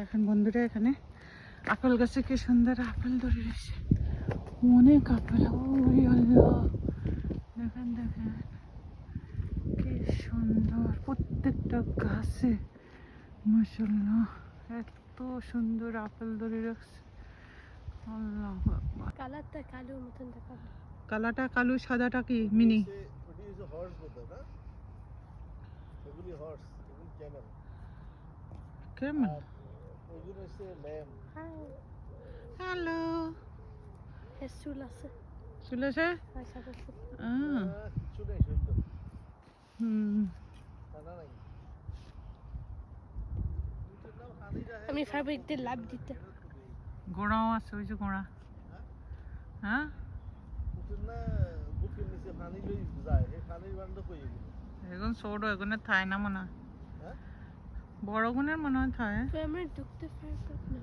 দেখেন বন্ধুরা এখানে আপেল গাছে কি সুন্দর আপেল ধরে রয়েছে। অনেক আপেল দেখেন দেখেন। কি সুন্দর। প্রত্যেকটা গাছে মাসাল্লাহ এত সুন্দর আপেল ধরে রাখছে আল্লাহ কালারটা কালো মতন দেখাবে। কালাটা কালো সাদাটা কি মিনি? ক্যামেল হচ্ছে ল্যাম হ্যালো এর চুল আছে চুল হুম আমি ফেব্রিক দিয়ে লাভ দিতে। গোড়াও আছে ওই যে গোড়া। হ্যাঁ? এখন ছোট এগুলো? থায় না মনে হ্যাঁ। বড় গুণের মনে হয়। থায় তো আমরা ঢুকতে পারব না